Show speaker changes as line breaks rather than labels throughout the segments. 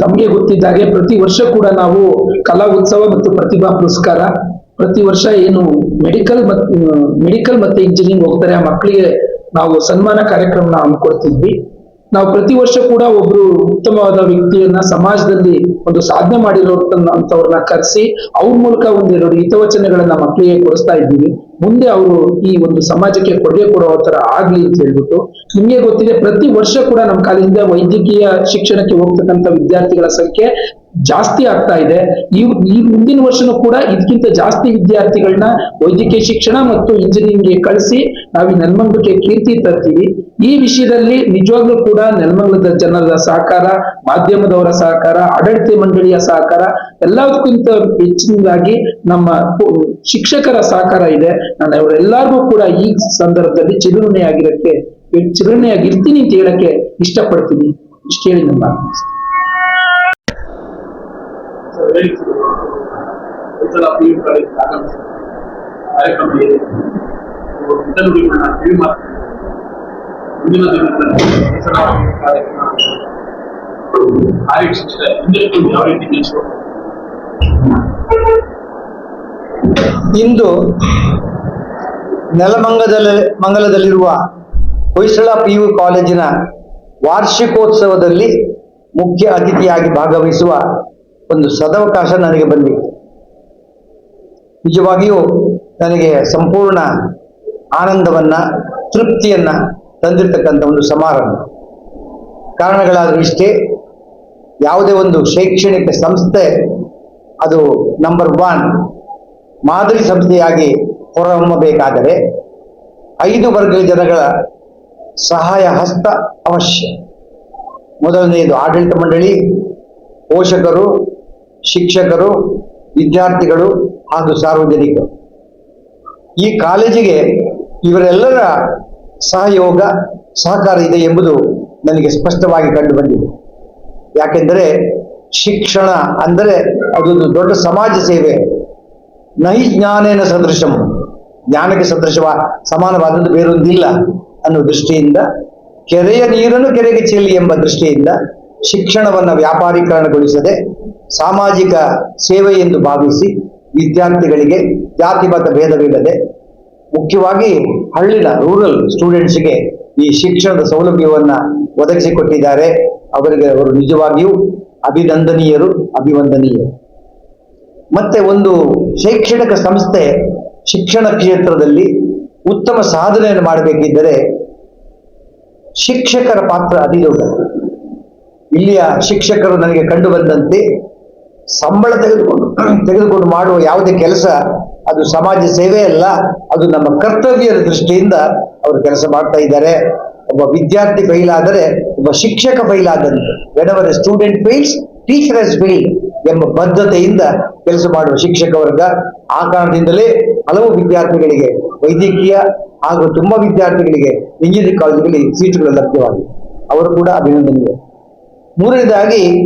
ತಮಗೆ ಗೊತ್ತಿದ್ದಾಗೆ ಪ್ರತಿ ವರ್ಷ ಕೂಡ ನಾವು ಕಲಾ ಉತ್ಸವ ಮತ್ತು ಪ್ರತಿಭಾ ಪುರಸ್ಕಾರ. ಪ್ರತಿ ವರ್ಷ ಏನು ಮೆಡಿಕಲ್ ಮೆಡಿಕಲ್ ಮತ್ತೆ ಇಂಜಿನಿಯರಿಂಗ್ ಹೋಗ್ತಾರೆ. ಆ ಮಕ್ಕಳಿಗೆ ನಾವು ಸನ್ಮಾನ ಕಾರ್ಯಕ್ರಮನ ಹಮ್ಮಿಕೊಡ್ತಿದ್ವಿ. ನಾವು ಪ್ರತಿ ವರ್ಷ ಕೂಡ ಒಬ್ರು ಉತ್ತಮವಾದ ವ್ಯಕ್ತಿಯನ್ನ ಸಮಾಜದಲ್ಲಿ ಒಂದು ಸಾಧನೆ ಮಾಡಿರೋಂಥವ್ರನ್ನ ಕರೆಸಿ ಅವ್ರ ಮೂಲಕ ಒಂದೆರಡು ಹಿತವಚನಗಳನ್ನ ಮಕ್ಕಳಿಗೆ ಕೊಡಿಸ್ತಾ ಇದ್ದೀವಿ. ಮುಂದೆ ಅವರು ಈ ಒಂದು ಸಮಾಜಕ್ಕೆ ಕೊಡುಗೆ ಕೊಡೋ ತರ ಆಗ್ಲಿ ಅಂತ ಹೇಳ್ಬಿಟ್ಟು, ನಿಮಗೆ ಗೊತ್ತಿದೆ ಪ್ರತಿ ವರ್ಷ ಕೂಡ ನಮ್ಮ ಕಾಲೇಜಿಂದ ವೈದ್ಯಕೀಯ ಶಿಕ್ಷಣಕ್ಕೆ ಹೋಗ್ತಕ್ಕಂಥ ವಿದ್ಯಾರ್ಥಿಗಳ ಸಂಖ್ಯೆ ಜಾಸ್ತಿ ಆಗ್ತಾ ಇದೆ. ಈ ಮುಂದಿನ ವರ್ಷನೂ ಕೂಡ ಇದಕ್ಕಿಂತ ಜಾಸ್ತಿ ವಿದ್ಯಾರ್ಥಿಗಳನ್ನ ವೈದ್ಯಕೀಯ ಶಿಕ್ಷಣ ಮತ್ತು ಇಂಜಿನಿಯರಿಂಗ್ಗೆ ಕಳಿಸಿ ನಾವು ನೆಲಮಂಗಲಕ್ಕೆ ಕೀರ್ತಿ ತರ್ತೀವಿ. ಈ ವಿಷಯದಲ್ಲಿ ನಿಜವಾಗ್ಲೂ ಕೂಡ ನೆಲಮಂಗಲದ ಜನರ ಸಹಕಾರ, ಮಾಧ್ಯಮದವರ ಸಹಕಾರ, ಆಡಳಿತ ಮಂಡಳಿಯ ಸಹಕಾರ ಎಲ್ಲದಕ್ಕಿಂತ ಹೆಚ್ಚಿನದಾಗಿ ನಮ್ಮ ಶಿಕ್ಷಕರ ಸಹಕಾರ ಇದೆ. ನಾನು ಅವರೆಲ್ಲರಿಗೂ ಕೂಡ ಈ ಸಂದರ್ಭದಲ್ಲಿ ಚಿರುಣೆಯಾಗಿರಕ್ಕೆ ಚಿರುಣೆಯಾಗಿರ್ತೀನಿ ಅಂತ ಹೇಳಕ್ಕೆ ಇಷ್ಟಪಡ್ತೀನಿ. ಇಷ್ಟು ಹೇಳಿ
ಉತ್ತರ ಕಾರ್ಯಕ್ರಮ
ಇಂದು ನೆಲಮಂಗದಲ್ಲಿ ಮಂಗಲದಲ್ಲಿರುವ ಹೊಯ್ಸಳ ಪಿಯು ಕಾಲೇಜಿನ ವಾರ್ಷಿಕೋತ್ಸವದಲ್ಲಿ ಮುಖ್ಯ ಅತಿಥಿಯಾಗಿ ಭಾಗವಹಿಸುವ ಒಂದು ಸದವಕಾಶ ನನಗೆ ಬಂದಿತ್ತು ನಿಜವಾಗಿಯೂ ನನಗೆ ಸಂಪೂರ್ಣ ಆನಂದವನ್ನ, ತೃಪ್ತಿಯನ್ನ ತಂದಿರತಕ್ಕಂಥ ಒಂದು ಸಮಾರಂಭ. ಕಾರಣಗಳಾದರೂ ಇಷ್ಟೇ, ಯಾವುದೇ ಒಂದು ಶೈಕ್ಷಣಿಕ ಸಂಸ್ಥೆ, ಅದು ನಂಬರ್ ಒನ್ ಮಾದರಿ ಸಂಸ್ಥೆಯಾಗಿ ಹೊರಹೊಮ್ಮಬೇಕಾದರೆ ಐದು ವರ್ಗದ ಜನಗಳ ಸಹಾಯ ಹಸ್ತ ಅವಶ್ಯ. ಮೊದಲನೆಯದು ಆಡಳಿತ ಮಂಡಳಿ, ಪೋಷಕರು, ಶಿಕ್ಷಕರು, ವಿದ್ಯಾರ್ಥಿಗಳು ಹಾಗೂ ಸಾರ್ವಜನಿಕ. ಈ ಕಾಲೇಜಿಗೆ ಇವರೆಲ್ಲರ ಸಹಯೋಗ, ಸಹಕಾರ ಇದೆ ಎಂಬುದು ನನಗೆ ಸ್ಪಷ್ಟವಾಗಿ ಕಂಡು ಬಂದಿದೆ ಯಾಕೆಂದರೆ ಶಿಕ್ಷಣ ಅಂದರೆ ಅದೊಂದು ದೊಡ್ಡ ಸಮಾಜ ಸೇವೆ. ನಹಿ ಜ್ಞಾನೇನ ಸದೃಶಂ. ಜ್ಞಾನಕ್ಕೆ ಸದೃಶವ, ಸಮಾನವಾದದ್ದು ಬೇರೊಂದಿಲ್ಲ ಅನ್ನೋ ದೃಷ್ಟಿಯಿಂದ, ಕೆರೆಯ ನೀರನ್ನು ಕೆರೆಗೆ ಚೆಲ್ಲಿ ಎಂಬ ದೃಷ್ಟಿಯಿಂದ ಶಿಕ್ಷಣವನ್ನು ವ್ಯಾಪಾರೀಕರಣಗೊಳಿಸದೆ ಸಾಮಾಜಿಕ ಸೇವೆ ಎಂದು ಭಾವಿಸಿ ವಿದ್ಯಾರ್ಥಿಗಳಿಗೆ ಜಾತಿ, ಮತ ಭೇದವಿಲ್ಲದೆ ಮುಖ್ಯವಾಗಿ ಹಳ್ಳಿನ ರೂರಲ್ ಸ್ಟೂಡೆಂಟ್ಸ್ಗೆ ಈ ಶಿಕ್ಷಣದ ಸೌಲಭ್ಯವನ್ನ ಒದಗಿಸಿಕೊಟ್ಟಿದ್ದಾರೆ. ಅವರಿಗೆ ಅವರು ನಿಜವಾಗಿಯೂ ಅಭಿನಂದನೀಯರು, ಅಭಿವಂದನೀಯರು. ಮತ್ತೆ ಒಂದು ಶೈಕ್ಷಣಿಕ ಸಂಸ್ಥೆ ಶಿಕ್ಷಣ ಕ್ಷೇತ್ರದಲ್ಲಿ ಉತ್ತಮ ಸಾಧನೆಯನ್ನು ಮಾಡಬೇಕಿದ್ದರೆ ಶಿಕ್ಷಕರ ಪಾತ್ರ ಅತಿ ದೊಡ್ಡದು. ಇಲ್ಲಿಯ ಶಿಕ್ಷಕರು ನನಗೆ ಕಂಡು ಬಂದಂತೆ ಸಂಬಳ ತೆಗೆದುಕೊಂಡು ತೆಗೆದುಕೊಂಡು ಮಾಡುವ ಯಾವುದೇ ಕೆಲಸ, ಅದು ಸಮಾಜ ಸೇವೆ ಅಲ್ಲ, ಅದು ನಮ್ಮ ಕರ್ತವ್ಯದ ದೃಷ್ಟಿಯಿಂದ ಅವರು ಕೆಲಸ ಮಾಡ್ತಾ ಇದ್ದಾರೆ. ಒಬ್ಬ ವಿದ್ಯಾರ್ಥಿ ಫೈಲ್ ಆದರೆ ಒಬ್ಬ ಶಿಕ್ಷಕ ಫೈಲ್ ಆದಂತೆ student fails teacher's fail ಎಂಬ ಬದ್ಧತೆಯಿಂದ ಕೆಲಸ ಮಾಡುವ ಶಿಕ್ಷಕ ವರ್ಗ, ಆ ಕಾರಣದಿಂದಲೇ ಹಲವು ವಿದ್ಯಾರ್ಥಿಗಳಿಗೆ ವೈದ್ಯಕೀಯ ಹಾಗೂ ತುಂಬಾ ವಿದ್ಯಾರ್ಥಿಗಳಿಗೆ ಇಂಜಿನಿಯರಿಂಗ್ ಕಾಲೇಜುಗಳಲ್ಲಿ ಸೀಟುಗಳು ಲಭ್ಯವಾಗಿವೆ. ಅವರು ಕೂಡ ಅಭಿನಂದನೀಯ ಮೂರನೇದಾಗಿ,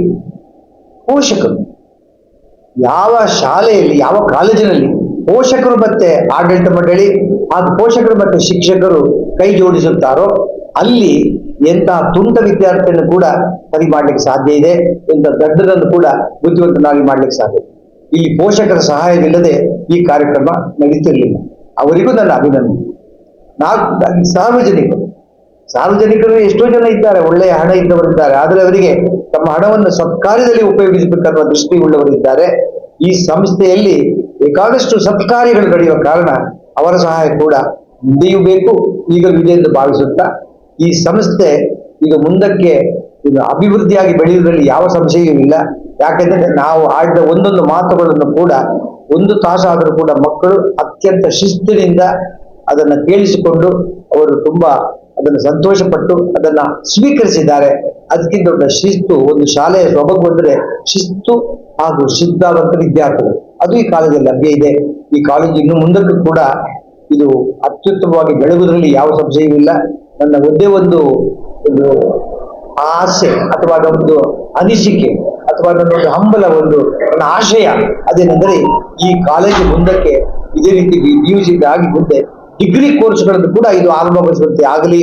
ಪೋಷಕರು. ಯಾವ ಶಾಲೆಯಲ್ಲಿ, ಯಾವ ಕಾಲೇಜಿನಲ್ಲಿ ಪೋಷಕರು ಮತ್ತೆ ಆಡಳಿತ ಮಂಡಳಿ ಹಾಗೂ ಪೋಷಕರು ಮತ್ತೆ ಶಿಕ್ಷಕರು ಕೈ ಜೋಡಿಸುತ್ತಾರೋ, ಅಲ್ಲಿ ಎಂತಹ ತುಂಟ ವಿದ್ಯಾರ್ಥಿಯನ್ನು ಕೂಡ ಸರಿ ಮಾಡ್ಲಿಕ್ಕೆ ಸಾಧ್ಯ ಇದೆ ಎಂತ ದಡ್ಡರನ್ನು ಕೂಡ ಬುದ್ಧಿವಂತನಾಗಿ ಮಾಡ್ಲಿಕ್ಕೆ ಸಾಧ್ಯ ಇದೆ. ಇಲ್ಲಿ ಪೋಷಕರ ಸಹಾಯವಿಲ್ಲದೆ ಈ ಕಾರ್ಯಕ್ರಮ ನಡೀತಿರಲಿಲ್ಲ. ಅವರಿಗೂ ನನ್ನ ಅಭಿನಂದನೆ. ನಾಲ್ಕು, ಸಾರ್ವಜನಿಕರು. ಸಾರ್ವಜನಿಕರು ಎಷ್ಟೋ ಜನ ಇದ್ದಾರೆ, ಒಳ್ಳೆಯ ಹಣ ಇದ್ದವರಿದ್ದಾರೆ. ಆದರೆ ಅವರಿಗೆ ತಮ್ಮ ಹಣವನ್ನು ಸತ್ಕಾರ್ಯದಲ್ಲಿ ಉಪಯೋಗಿಸಬೇಕನ್ನುವ ದೃಷ್ಟಿ ಉಳ್ಳವರಿದ್ದಾರೆ. ಈ ಸಂಸ್ಥೆಯಲ್ಲಿ ಬೇಕಾದಷ್ಟು ಸತ್ಕಾರ್ಯಗಳು ನಡೆಯುವ ಕಾರಣ ಅವರ ಸಹಾಯ ಕೂಡ ಮುಂದೆಯೂ ಬೇಕು ಈಗಲೂ ಇದೆ ಎಂದು ಭಾವಿಸುತ್ತಾ. ಈ ಸಂಸ್ಥೆ ಇದು ಮುಂದಕ್ಕೆ ಇದು ಅಭಿವೃದ್ಧಿಯಾಗಿ ಬೆಳೆಯುವುದರಲ್ಲಿ ಯಾವ ಸಂಶಯವೂ ಇಲ್ಲ. ಯಾಕೆಂದ್ರೆ ನಾವು ಆಡಿದ ಒಂದೊಂದು ಮಾತುಗಳನ್ನು ಕೂಡ, ಒಂದು ತಾಸಾದರೂ ಕೂಡ ಮಕ್ಕಳು ಅತ್ಯಂತ ಶಿಸ್ತಿನಿಂದ ಅದನ್ನು ಕೇಳಿಸಿಕೊಂಡು ಅವರು ತುಂಬಾ ಅದನ್ನು ಸಂತೋಷಪಟ್ಟು ಅದನ್ನ ಸ್ವೀಕರಿಸಿದ್ದಾರೆ. ಅದಕ್ಕಿಂತ ದೊಡ್ಡ ಶಿಸ್ತು ಒಂದು ಶಾಲೆಯ ಸೊಬಗು ಬಂದರೆ ಶಿಸ್ತು ಹಾಗೂ ಸಿದ್ಧಾವಂತ ವಿದ್ಯಾರ್ಥಿಗಳು. ಅದು ಈ ಕಾಲೇಜಲ್ಲಿ ಲಭ್ಯ ಇದೆ. ಈ ಕಾಲೇಜು ಇನ್ನು ಮುಂದಕ್ಕೂ ಕೂಡ ಇದು ಅತ್ಯುತ್ತಮವಾಗಿ ಬೆಳಗುವುದರಲ್ಲಿ ಯಾವ ಸಂಶಯವಿಲ್ಲ ನನ್ನ ಒಂದೇ ಒಂದು ಒಂದು ಆಸೆ ಅಥವಾ ಒಂದು ಅನಿಸಿಕೆ ಅಥವಾ ನನ್ನ ಒಂದು ಹಂಬಲ, ಒಂದು ನನ್ನ ಆಶಯ ಅದೇನೆಂದರೆ ಈ ಕಾಲೇಜು ಮುಂದಕ್ಕೆ ಇದೇ ರೀತಿ ಯೂಸಿಂದ ಆಗಿ ಮುಂದೆ ಡಿಗ್ರಿ ಕೋರ್ಸ್ಗಳನ್ನು ಕೂಡ ಇದು ಆರಂಭಗೊಳಿಸುವಂತೆ ಆಗಲಿ.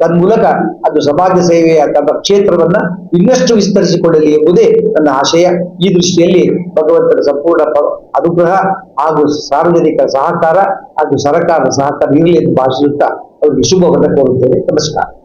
ತನ್ಮೂಲಕ ಅದು ಸಮಾಜ ಸೇವೆಯ ತನ್ನ ಕ್ಷೇತ್ರವನ್ನ ಇನ್ನಷ್ಟು ವಿಸ್ತರಿಸಿಕೊಳ್ಳಲಿ ಎಂಬುದೇ ನನ್ನ ಆಶಯ. ಈ ದೃಷ್ಟಿಯಲ್ಲಿ ಭಗವಂತನ ಸಂಪೂರ್ಣ ಅನುಗ್ರಹ ಹಾಗೂ ಸಾರ್ವಜನಿಕ ಸಹಕಾರ ಹಾಗೂ ಸರ್ಕಾರದ ಸಹಕಾರ ಇರಲಿ ಎಂದು ಭಾಷಿಸುತ್ತಾ ಅವರಿಗೆ ಶುಭವನ್ನು ಕೋರುತ್ತೇನೆ. ನಮಸ್ಕಾರ.